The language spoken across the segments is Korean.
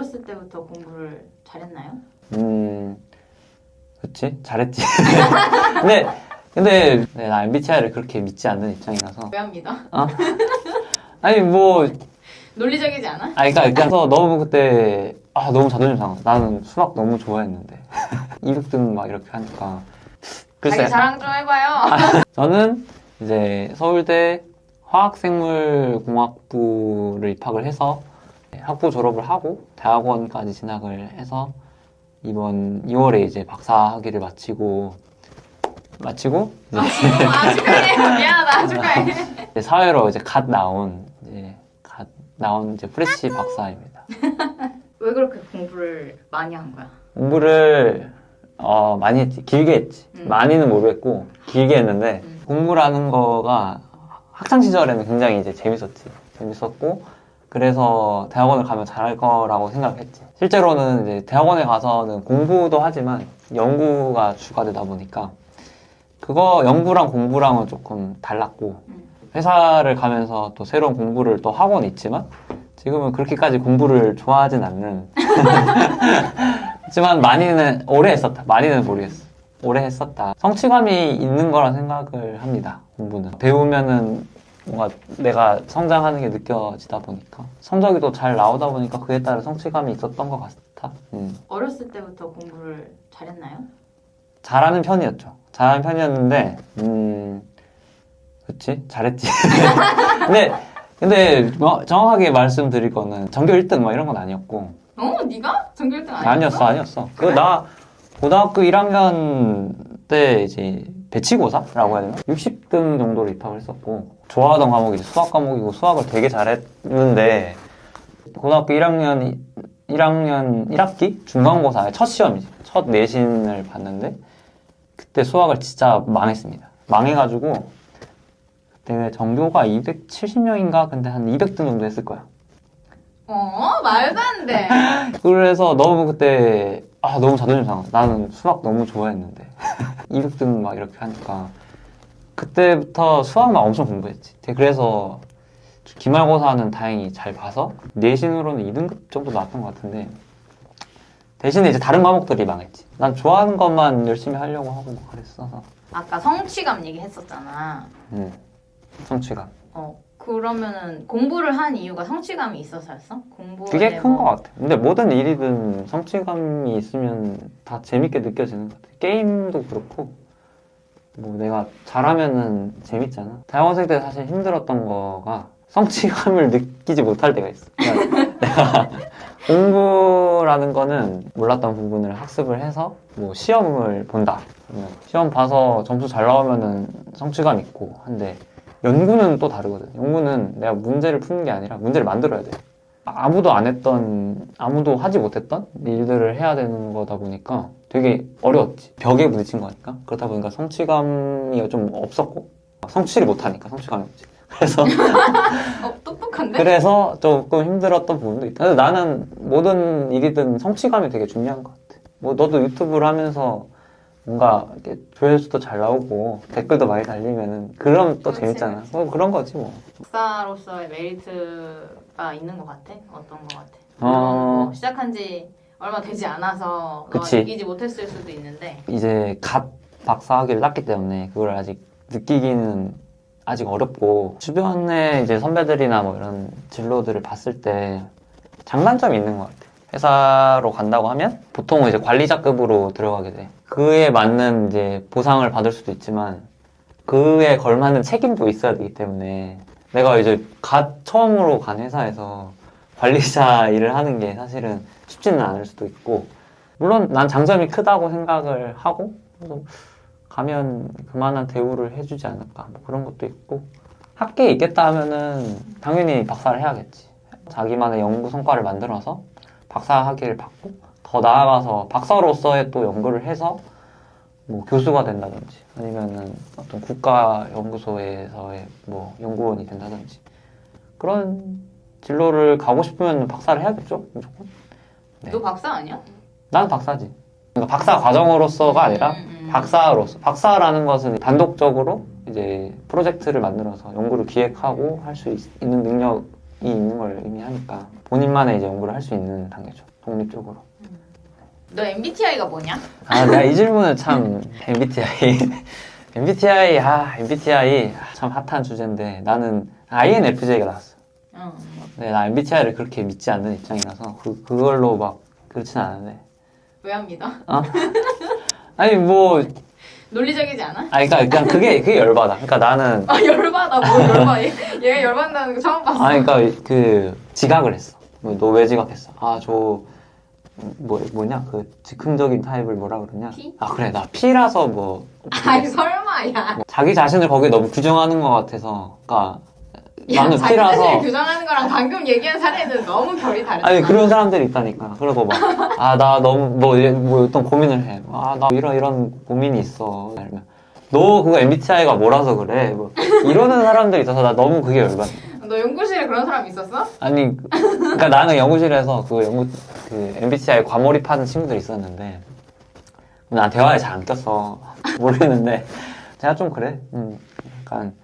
어렸을 때부터 공부를 잘했나요? 음, 그치? 잘했지. 근데, 근데, 네, 나 MBTI를 그렇게 믿지 않는 입장이라서. 왜 합니다? 아니, 뭐, 논리적이지 않아? 아니, 그니까, 그래서 너무 그때, 아, 너무 자존심 상했어. 나는 수학 너무 좋아했는데. 200등 막 이렇게 하니까. 글쎄, 자기 자랑 좀 해봐요. 저는 이제 서울대 화학생물공학부를 입학을 해서 학부 졸업을 하고 대학원까지 진학을 해서 이번 2월에 이제 박사 학위를 마치고 마치고 이제 아 축하해. 미안하다. 축하해. 이제 사회로 이제 갓 나온 이제 갓 나온 이제 프레시 박사입니다. 왜 그렇게 공부를 많이 한 거야? 공부를 어, 많이 했지. 길게 했지. 음. 많이는 모르겠고 길게 했는데 음. 공부라는 거가 학창 시절에는 굉장히 이제 재밌었지. 재밌었고 그래서 대학원을 가면 잘할 거라고 생각했지. 실제로는 이제 대학원에 가서는 공부도 하지만 연구가 주가 되다 보니까 그거 연구랑 공부랑은 조금 달랐고 음. 회사를 가면서 또 새로운 공부를 또 하고는 있지만 지금은 그렇게까지 공부를 좋아하진 않는. 하지만 많이는 오래 했었다. 많이는 모르겠어. 오래 했었다. 성취감이 있는 거라 생각을 합니다 공부는. 배우면은 뭔가 내가 성장하는 게 느껴지다 보니까 성적이 또 잘 나오다 보니까 그에 따른 성취감이 있었던 것 같아 음. 어렸을 때부터 공부를 잘했나요? 잘하는 편이었죠. 잘하는 편이었는데, 음, 그치? 잘했지. 근데, 근데, 뭐 정확하게 말씀드릴 거는 전교 1등 막 이런 건 아니었고, 어? 네가 전교 1등 아니었어? 아니었어, 아니었어. 그, 나, 고등학교 1학년 때 이제 배치고사라고 해야 되나? 60등 정도로 입학을 했었고, 좋아하던 과목이 수학 과목이고 수학을 되게 잘했는데, 고등학교 1학년, 1학년 1학기? 중간고사의 첫 시험이지. 첫 내신을 봤는데, 그때 수학을 진짜 망했습니다. 망해가지고, 그때 전교가 270명인가? 근데 한 200등 정도 했을 거야. 어? 말도 안 돼. 그래서 너무 그때 아 너무 자존심 상했어. 나는 수학 너무 좋아했는데 200등 막 이렇게 하니까 그때부터 수학만 엄청 공부했지. 그래서 기말고사는 다행히 잘 봐서 내신으로는 2등급 정도 나왔던 것 같은데 대신에 이제 다른 과목들이 망했지. 난 좋아하는 것만 열심히 하려고 하고 뭐 그랬어서 아까 성취감 얘기했었잖아. 음 성취감 어 그러면은 공부를 한 이유가 성취감이 있어서였어? 공부에 그게 큰 뭐- 것 같아. 근데 모든 일이든 성취감이 있으면 다 재밌게 느껴지는 것 같아. 게임도 그렇고, 뭐 내가 잘하면은 재밌잖아. 대학원생 때 사실 힘들었던 거가 성취감을 느끼지 못할 때가 있어. 그러니까 내가 공부라는 거는 몰랐던 부분을 학습을 해서 뭐 시험을 본다. 그러면 시험 봐서 점수 잘 나오면은 성취감 있고 한데 연구는 또 다르거든. 연구는 내가 문제를 푸는 게 아니라 문제를 만들어야 돼. 아무도 안 했던, 아무도 하지 못했던 일들을 해야 되는 거다 보니까 되게 어려웠지. 벽에 부딪힌 거니까. 그렇다 보니까 성취감이 좀 없었고, 성취를 못하니까 성취감이 없지. 그래서, 어 똑똑한데? 그래서 조금 힘들었던 부분도 있다. 근데 나는 모든 일이든 성취감이 되게 중요한 것 같아. 뭐 너도 유튜브를 하면서 뭔가 이렇게 조회수도 잘 나오고 댓글도 많이 달리면은 그럼 또 그치, 재밌잖아. 그치. 뭐 그런 거지 뭐. 박사로서의 메리트가 있는 것 같아? 어떤 것 같아? 어. 뭐 시작한 지 얼마 되지 않아서 너가 그치. 느끼지 못했을 수도 있는데 이제 갓 박사 학위를 땄기 때문에 그걸 아직 느끼기는 아직 어렵고 주변에 이제 선배들이나 뭐 이런 진로들을 봤을 때 장단점이 있는 것 같아. 회사로 간다고 하면 보통 이제 관리자급으로 들어가게 돼. 그에 맞는 이제 보상을 받을 수도 있지만 그에 걸맞는 책임도 있어야 되기 때문에 내가 이제 갓 처음으로 간 회사에서 관리자 일을 하는 게 사실은 쉽지는 않을 수도 있고 물론 난 장점이 크다고 생각을 하고 그래서 가면 그만한 대우를 해주지 않을까 뭐 그런 것도 있고 학계에 있겠다 하면은 당연히 박사를 해야겠지 자기만의 연구 성과를 만들어서 박사 학위를 받고 더 나아가서 박사로서의 또 연구를 해서 뭐 교수가 된다든지 아니면은 어떤 국가 연구소에서의 뭐 연구원이 된다든지 그런 진로를 가고 싶으면 박사를 해야겠죠 무조건 네. 너 박사 아니야? 나는 박사지. 그러니까 박사 과정으로서가 아니라 음, 음. 박사로서. 박사라는 것은 단독적으로 이제 프로젝트를 만들어서 연구를 기획하고 할 수 있는 능력이 있는 걸 의미하니까 본인만의 이제 연구를 할 수 있는 단계죠. 독립적으로. 너 MBTI가 뭐냐? 아, 내가 이 질문을 참 MBTI MBTI 아 MBTI 참 핫한 주제인데 나는 INFJ가 나왔어. 응. 네, 나 MBTI를 그렇게 믿지 않는 입장이라서 그 그걸로 막 그렇진 않은데. 왜안 믿어? 아니 뭐 논리적이지 않아? 아니 그러니까 그냥 그게 그게 열받아. 그러니까 나는 아 열받아 뭐 열받아 얘- 얘가 열받는다는 거 처음 봤어 아니 그러니까 그 지각을 했어. 너 왜 지각했어? 아 저 뭐, 뭐냐 그 즉흥적인 타입을 뭐라 그러냐? P? 아 그래 나 P라서 뭐 아니 설마 야, 뭐 자기 자신을 거기에 너무 규정하는 것 같아서 그러니까 야 나는 P라서 자신을 규정하는 거랑 방금 얘기한 사례는 너무 결이 다르잖아 아니 그런 사람들이 있다니까. 그리고 막 아 나 너무 뭐, 이- 뭐 어떤 고민을 해 아 나 이런 이런 고민이 있어. 이러면. 너 그거 MBTI가 뭐라서 그래. 뭐 이러는 사람들이 있어서 나 너무 그게 열받아 너 연구실에 그런 사람 있었어? 아니 그러니까 나는 연구실에서 그 연구 그 MBTI 과몰입하는 친구들이 있었는데 난 대화에 잘 안 꼈어. 모르겠는데. 제가 좀 그래. 음 약간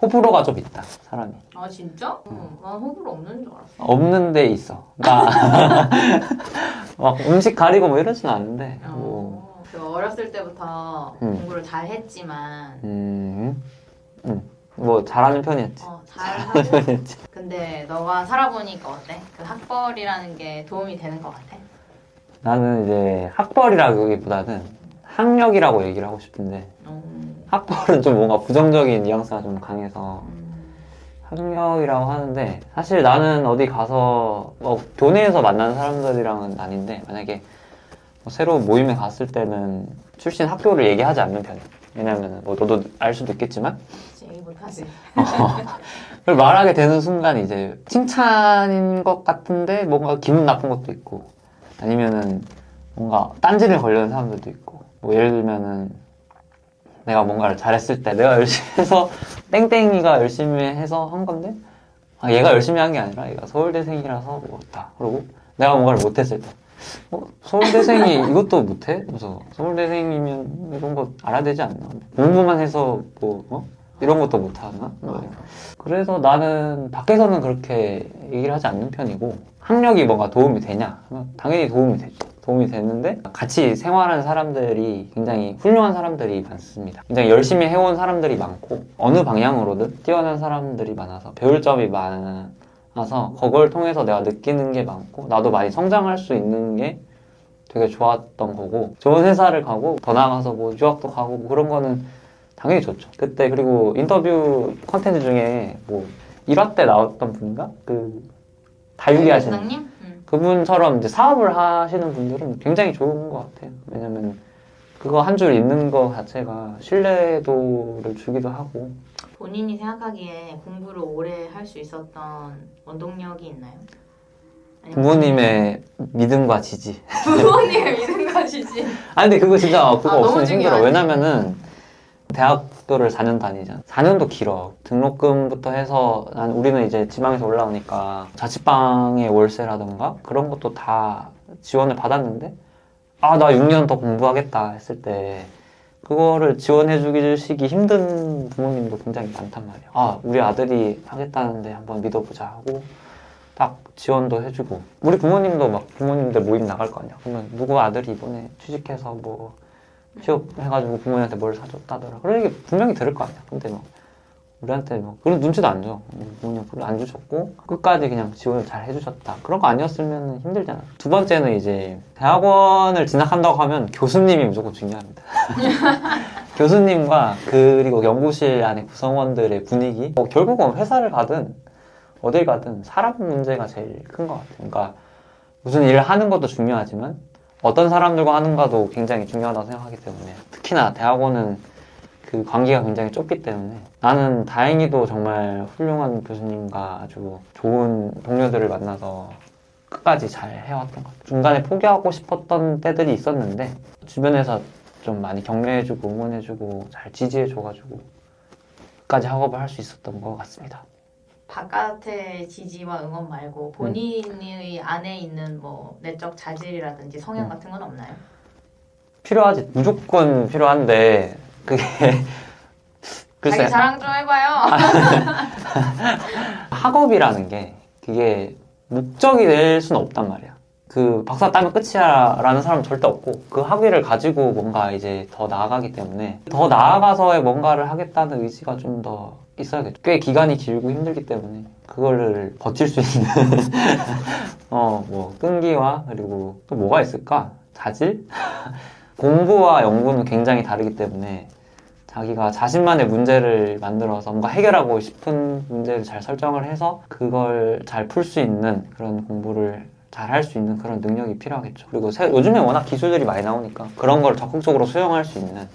호불호가 좀 있다 사람이 아 진짜? 응, 난 호불호 없는 줄 알았어 없는 데 있어 그러니까 막 음식 가리고 뭐 이러진 않는데 뭐 어, 그 어렸을 때부터 음. 공부를 잘 했지만 음, 음, 뭐 잘하는 편이었지. 어, 잘 하고 근데 너가 살아보니까 어때? 그 학벌이라는 게 도움이 되는 것 같아? 나는 이제 학벌이라기보다는 학력이라고 얘기를 하고 싶은데 음, 학벌은 좀 뭔가 부정적인 뉘앙스가 좀 강해서 음, 학력이라고 하는데 사실 나는 어디 가서 뭐 교내에서 만나는 사람들이랑은 아닌데 만약에 뭐 새로 모임에 갔을 때는 출신 학교를 얘기하지 않는 편이야. 왜냐면 뭐 너도 알 수도 있겠지만. 못하지. 그걸 말하게 되는 순간 이제 칭찬인 것 같은데 뭔가 기분 나쁜 것도 있고 아니면은 뭔가 딴지를 걸려는 사람들도 있고 뭐 예를 들면은 내가 뭔가를 잘했을 때 내가 열심히 해서 땡땡이가 열심히 해서 한 건데 아, 얘가 열심히 한 게 아니라 얘가 서울대생이라서 못다 그러고 내가 뭔가를 못했을 때 어, 서울대생이 이것도 못해? 그래서 서울대생이면 이런 거 알아야 되지 않나? 공부만 해서 뭐 어? 이런 것도 못 하나? 뭐 그래서 나는 밖에서는 그렇게 얘기를 하지 않는 편이고 학력이 뭔가 도움이 되냐? 하면 당연히 도움이 되죠. 도움이 되는데 같이 생활하는 사람들이 굉장히 훌륭한 사람들이 많습니다. 굉장히 열심히 해온 사람들이 많고 어느 방향으로든 뛰어난 사람들이 많아서 배울 점이 많아서 그걸 통해서 내가 느끼는 게 많고 나도 많이 성장할 수 있는 게 되게 좋았던 거고 좋은 회사를 가고 더 나아가서 뭐 유학도 가고 뭐 그런 거는 당연히 좋죠. 그때 그리고 인터뷰 컨텐츠 중에 뭐 1화 때 나왔던 분인가? 그 다육이 하시는 부장님? 응. 그분처럼 이제 사업을 하시는 분들은 굉장히 좋은 것 같아요. 왜냐면 그거 한 줄 읽는 거 자체가 신뢰도를 주기도 하고 본인이 생각하기에 공부를 오래 할 수 있었던 원동력이 있나요? 아니면 부모님의 믿음과 지지. 부모님의 믿음 가지지 아 근데 그거 진짜 그거 아, 너무 없으면 힘들어. 왜냐면은 대학교를 4년 다니잖아. 4년도 길어. 등록금부터 해서 난 우리는 이제 지방에서 올라오니까 자취방의 월세라던가 그런 것도 다 지원을 받았는데 아 나 6년 더 공부하겠다 했을 때 그거를 지원해 주시기 힘든 부모님도 굉장히 많단 말이야. 아 우리 아들이 하겠다는데 한번 믿어보자 하고 딱 지원도 해주고 우리 부모님도 막 부모님들 모임 나갈 거 아니야. 그러면 누구 아들이 이번에 취직해서 뭐 취업해가지고 부모님한테 뭘 사줬다더라. 그런 얘기 분명히 들을 거 아니야. 근데 뭐 우리한테 뭐 그런 눈치도 안 줘. 부모님 별로 안 주셨고 끝까지 그냥 지원을 잘 해주셨다. 그런 거 아니었으면 힘들잖아. 두 번째는 이제 대학원을 진학한다고 하면 교수님이 무조건 중요합니다. 교수님과 그리고 연구실 안에 구성원들의 분위기. 뭐 결국은 회사를 가든 어딜 가든 사람 문제가 제일 큰 것 같아요. 그러니까 무슨 일을 하는 것도 중요하지만 어떤 사람들과 하는가도 굉장히 중요하다고 생각하기 때문에 특히나 대학원은 그 관계가 굉장히 좁기 때문에 나는 다행히도 정말 훌륭한 교수님과 아주 좋은 동료들을 만나서 끝까지 잘 해왔던 것 같아요. 중간에 포기하고 싶었던 때들이 있었는데 주변에서 좀 많이 격려해주고 응원해주고 잘 지지해줘가지고 끝까지 학업을 할 수 있었던 것 같습니다. 바깥의 지지와 응원 말고 본인의 안에 있는 뭐 내적 자질이라든지 성향 음. 같은 건 없나요? 필요하지 무조건 필요한데 그게 글쎄 자기 자랑 좀 해봐요. 학업이라는 게 그게 목적이 될 수는 없단 말이야. 그 박사 따면 끝이야 라는 사람 은 절대 없고 그 학위를 가지고 뭔가 이제 더 나아가기 때문에 더 나아가서의 뭔가를 하겠다는 의지가 좀 더 있어야겠죠. 꽤 기간이 길고 힘들기 때문에 그거를 버틸 수 있는 어 뭐 끈기와 그리고 또 뭐가 있을까? 자질? 공부와 연구는 굉장히 다르기 때문에 자기가 자신만의 문제를 만들어서 뭔가 해결하고 싶은 문제를 잘 설정을 해서 그걸 잘 풀 수 있는 그런 공부를 잘 할 수 있는 그런 능력이 필요하겠죠. 그리고 새- 요즘에 워낙 기술들이 많이 나오니까 그런 걸 적극적으로 수용할 수 있는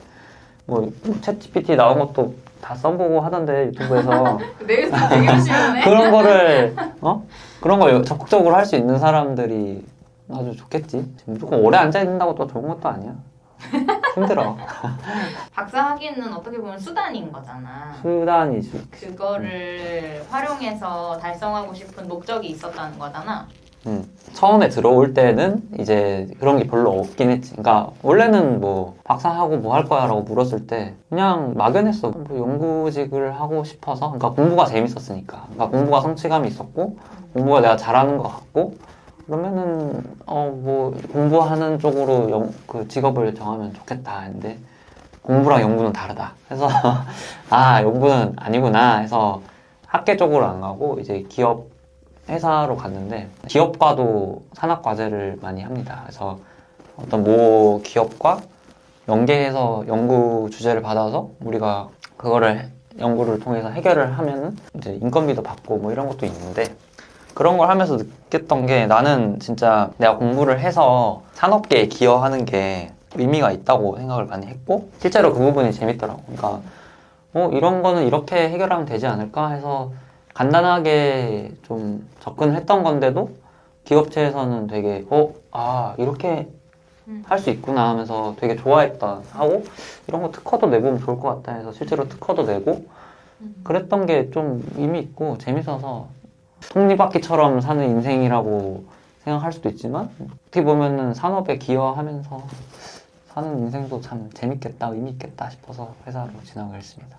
뭐챗 GPT 나온 것도 다 써보고 하던데 유튜브에서 되게 되게 열심히네. 그런 거를 어 그런 걸 적극적으로 할 수 있는 사람들이 아주 좋겠지. 무조건 오래 앉아 있는다고 또 좋은 것도 아니야. 힘들어. 박사 학위는 어떻게 보면 수단인 거잖아. 수단이지. 그거를 활용해서 달성하고 싶은 목적이 있었다는 거잖아. 음. 처음에 들어올 때는 이제 그런 게 별로 없긴 했지. 그러니까 원래는 뭐 박사하고 뭐 할 거야라고 물었을 때 그냥 막연했어. 뭐 연구직을 하고 싶어서. 그러니까 공부가 재밌었으니까. 그러니까 공부가 성취감이 있었고 공부가 내가 잘하는 것 같고 그러면은 어 뭐 공부하는 쪽으로 영, 그 직업을 정하면 좋겠다 했는데 공부랑 연구는 다르다. 해서 아 연구는 아니구나 해서 학계 쪽으로 안 가고 이제 기업 회사로 갔는데 기업과도 산학 과제를 많이 합니다. 그래서 어떤 모 기업과 연계해서 연구 주제를 받아서 우리가 그거를 연구를 통해서 해결을 하면은 이제 인건비도 받고 뭐 이런 것도 있는데 그런 걸 하면서 느꼈던 게 나는 진짜 내가 공부를 해서 산업계에 기여하는 게 의미가 있다고 생각을 많이 했고 실제로 그 부분이 재밌더라고. 그러니까 어 이런 거는 이렇게 해결하면 되지 않을까 해서 간단하게 좀 접근을 했던 건데도 기업체에서는 되게 어 아 이렇게 음. 할수 있구나 하면서 되게 좋아했다 하고 이런 거 특허도 내보면 좋을 것 같다 해서 실제로 특허도 내고 음. 그랬던 게 좀 의미 있고 재밌어서 톱니바퀴처럼 사는 인생이라고 생각할 수도 있지만 어떻게 보면은 산업에 기여하면서 사는 인생도 참 재밌겠다 의미 있겠다 싶어서 회사로 진학을 했습니다.